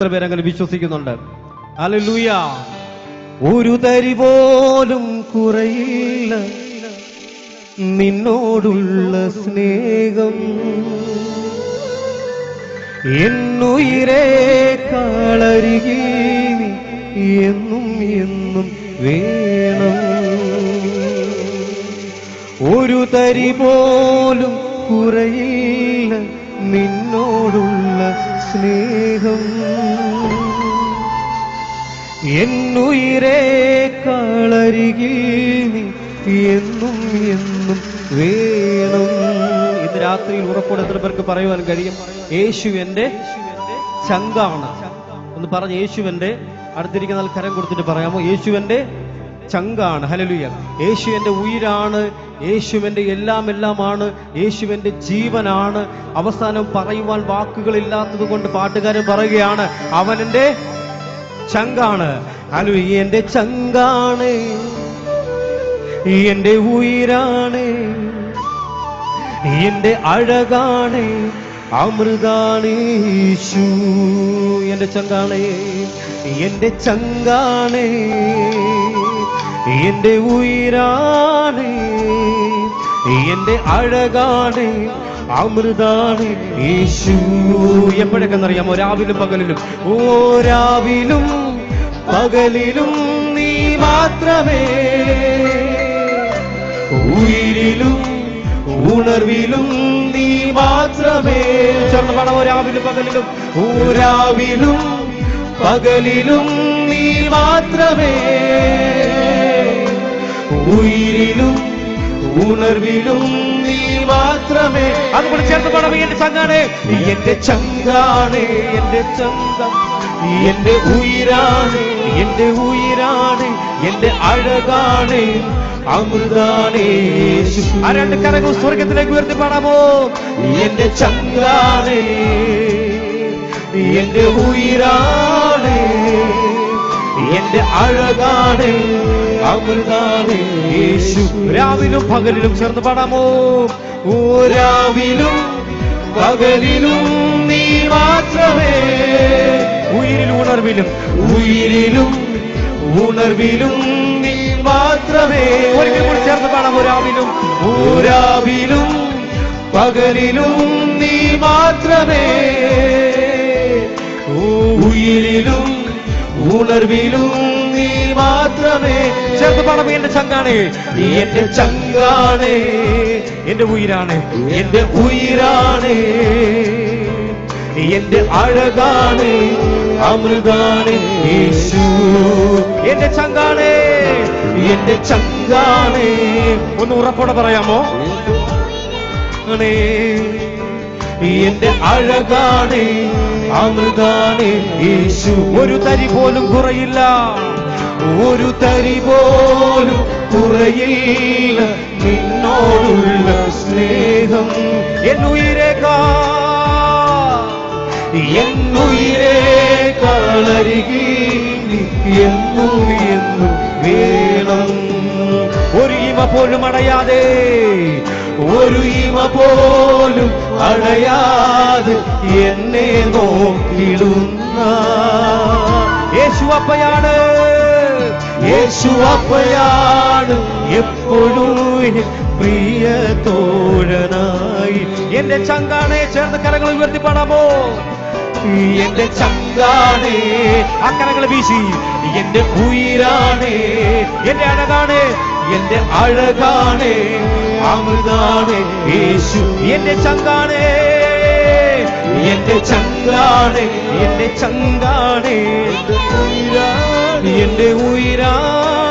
എത്ര പേരങ്ങനെ വിശ്വസിക്കുന്നുണ്ട്? ഹല്ലേലൂയ. ഒരു തരി പോലും കുറയില്ല. നിന്നോടുള്ള സ്നേഹം. എന്നുയിരേ കളരുകീ എന്നും എന്നും വേണം. ഒരു തരി പോലും കുറയില്ല. നിന്നോടുള്ള സ്നേഹം. എന്നുയിരേ കളരികിൽ നീ എന്നും എന്നും വേണം. ഇന്ന് രാത്രിയിൽ ഉറപ്പോടെ എത്ര പേർക്ക് പറയുവാൻ കഴിയും. യേശു എന്റെ ചങ്കാണ്. ഒന്ന് പറഞ്ഞ് യേശുവന്റെ അടുത്തിരിക്കുന്ന കരം കൊടുത്തിട്ട് പറയാമോ? യേശുവന്റെ ചങ്കാണ്. ഹലലുയ യേശുവിന്റെ ഉയിരാണ്. യേശുവിന്റെ എല്ലാം എല്ലാമാണ് യേശുവിന്റെ ജീവനാണ്. അവസാനം പറയുവാൻ വാക്കുകളില്ലാത്തത് കൊണ്ട് പാട്ടുകാരൻ പറയുകയാണ് അവനെന്റെ ചങ്കാണ്. അനു ഈ എന്റെ ചങ്കാണ് ഈ എന്റെ ഈ എന്റെ അഴകാണ്. അമൃതാണ് യേശു എന്റെ ചങ്കാണ്. എന്റെ ചങ്കാണ് എന്റെ ഉയിരാണ്. എന്റെ അഴകാണ് അമൃതാണ് യേശു. എപ്പോഴൊക്കെ അറിയാമോ രാവിലും പകലിലും. ഓ രാവിലും പകലിലും നീ മാത്രമേ. ഉയിരിലും ഉണർവിലും നീ മാത്രമേ. ചേർന്ന് പണമോ രാവിലും പകലിലും. ഓ രാവിലും പകലിലും നീ മാത്രമേ. ഉയിരിലും ഉണർവിലും നീ മാത്രമേ. അതുകൊണ്ട് ചേർത്ത് പാടാമോ എന്റെ ചങ്ങാണ്. എന്റെ ചങ്കാണ്. എന്റെ ചങ്കം. എന്റെ ഉയരാണ്. എന്റെ ഉയരാണ്. എന്റെ അഴകാണ്. അമൃതാണ്. ആ രണ്ട് കരങ്ങൾ സ്വർഗത്തിലേക്ക് ഉയർത്തി പാടാമോ? എന്റെ ചങ്കാണ്. എന്റെ ഉയരാണ്. എന്റെ അഴകാണ്. യേശു. രാവിലും പകലിലും ചേർന്ന് പാടാമോ? ഓ രാവിലും പകലിലും നീ മാത്രമേ. ഉയിരിലും ഉണർവിലും. ഉയിരിലും ഉണർവിലും നീ മാത്രമേ. ഒരിക്കൽ കൂടി ചേർന്ന് പാടാമോ രാവിലും? ഓ രാവിലും പകലിലും നീ മാത്രമേ. ഉയിരിലും ഉണർവിലും നീ മാത്രമേ. ചേർത്ത് പാടാം എന്റെ ചങ്കാണ്. എന്റെ ചങ്ങാണേ എന്റെ ഉയിരാണ്. എന്റെ ഉയിരാണ്. നീ എന്റെ അഴകാണ്. അമൃതാണ്. എന്റെ ചങ്കാണേ. എന്റെ ചങ്കാണേ. ഒന്ന് ഉറപ്പോടെ പറയാമോ? എന്റെ അഴകാണ്. അമൃതാണ്. യേശു. ഒരു തരി പോലും കുറയില്ല. ഒരു തരി പോലും കുറയില്ല നിന്നോടുള്ള സ്നേഹം. എന്നുയിരേക്കാ എന്നുയിരേ കളരികി എന്നും എന്നും വേണം. ഒരു ഇമ പോലും അടയാതെ ഒരു ഇമ പോലും അടയാതെ എന്നെ നോക്കിടുന്ന യേശു അപ്പയാണ്. യേശു അപ്പയാണ് എപ്പോഴും പ്രിയ തോഴനായി. എന്റെ ചങ്കാണെ ചേർന്ന് കരങ്ങൾ ഉയർത്തി പാടാമോ എന്റെ ചങ്കാണ് അക്കരങ്ങൾ വീശി. എന്റെ ഉയിരാണ് എന്റെ അഴകാണ് എന്റെ അഴകാണ് അമൃതാണ് യേശു. എന്റെ ചങ്കാണ് എന്റെ ചങ്കാണ് എന്റെ ചങ്കാണ് എന്റെ ഉയിരാണ് എന്റെ ഉയിരാണ്